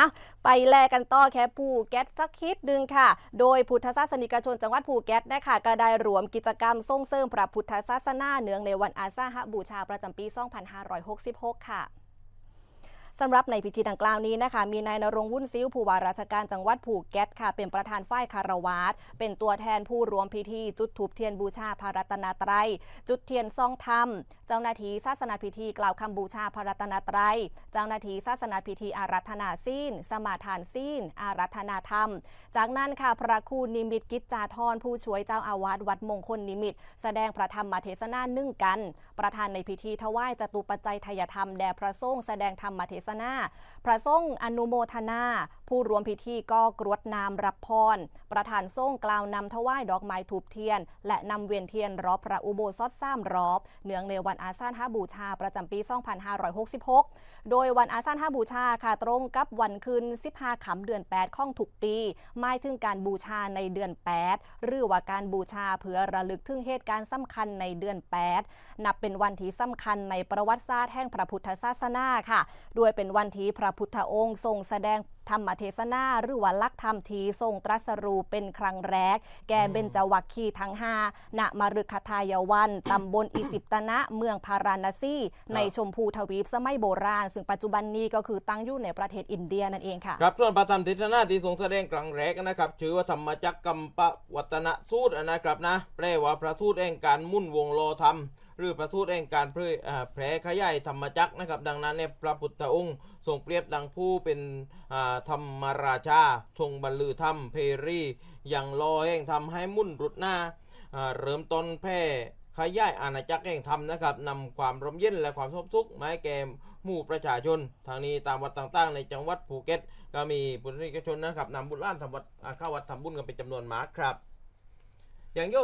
อะไปแลกันต่อแค่ภูเก็ตสักคิดหนึ่งค่ะ โดยพุทธศาสนิกชนจังหวัดภูเก็ตนะคะก็ได้รวมกิจกรรมส่งเสริมพระพุทธศาสนาเนืองในวันอาสาหบูชาประจำปี 2566 ค่ะ สำหรับในพิธีดังกล่าวนี้นะคะ มีนายนรงวุ่นซิ้วผู้ว่าราชการจังหวัดภูเก็ตค่ะ เป็นประธานฝ่ายคารวาสเป็นตัวแทนผู้รวมพิธีจุดถูปเทียนบูชาพระรัตนตรัยจุดเทียนซองธรรม เจ้าหน้าที่ศาสนาพิธีกล่าวคำบูชาพระรัตนตรัยเจ้าหน้าที่ศาสนาพิธีอารัธนาศีลสมาทานศีลอารัธนาธรรม จากนั้นค่ะพระครูนิมิตกิจจาธรผู้ช่วยเจ้าอาวาสวัดมงคลนิมิต แสดงพระธรรมเทศนานึ่งกัน ประธานในพิธีถวายจตุปัจจัยทยธรรมแด่พระสงฆ์แสดงธรรมเทศนา พระสงฆ์อนุโมทนา ผู้รวมพิธีก็กรวดน้ำรับพร ประธานสงฆ์กล่าวนำถวายดอกไม้ถูกเทียน และนำเวียนเทียนรอบพระอุโบสถสามรอบ เนื่องในวันอาสาฬหบูชาประจำปี 2566 โดยวันอาสาฬหบูชาค่ะตรงกับวันคืน 15ขำเดือน 8ข้องถูกปีหมายถึงการบูชาในเดือน 8 หรือว่าการบูชาเพื่อระลึกถึงเหตุการณ์สำคัญในเดือน 8 นับเป็นวันที่สำคัญในประวัติศาสตร์แห่งพระพุทธศาสนาค่ะ โดยเป็นวันที่พระพุทธองค์ทรงแสดงธรรมเทศนาหรือว่าลักธรรมทีทรงตรัสรู้เป็นครั้งแรก แก่เบญจวัคคีย์ทั้งห้าณมฤคทายวัน ตำบลอิสิปตนะ เมืองพาราณสี ในชมพูทวีปสมัยโบราณ ซึ่งปัจจุบันนี้ก็คือตั้งอยู่ในประเทศอินเดียนั่นเองค่ะ ครับ ส่วนพระธรรมเทศนาที่ทรงแสดงกลางแรกนะครับชื่อว่าธรรมจักรกัมปวัตนสูตรนะครับนะ แปลว่าพระสูตรแห่งการมุ่นวงโลธรรม หรือพระสูตรแห่งการเผยแผ่ขยายธรรมจักนะครับ ดังนั้นเนี่ยพระพุทธองค์ทรงเปรียบดังผู้เป็นธรรมราชาทรงบรรลือธรรมเพรีอย่างรอแห่งธรรมให้มุ่นรุดหน้าเริ่มต้นแพร่ขยายอาณาจักรแห่งธรรมนะครับนำความร่มเย็นและความสบสุกข์มาให้แก่หมู่ประชาชน ทางนี้ตามวัดต่างๆ ในจังหวัดภูเก็ต ก็มีบุญนิกชนนะครับนำบุญล้านทำวัดเข้าวัดทำบุญกันเป็นจำนวนมากครับ อย่างโย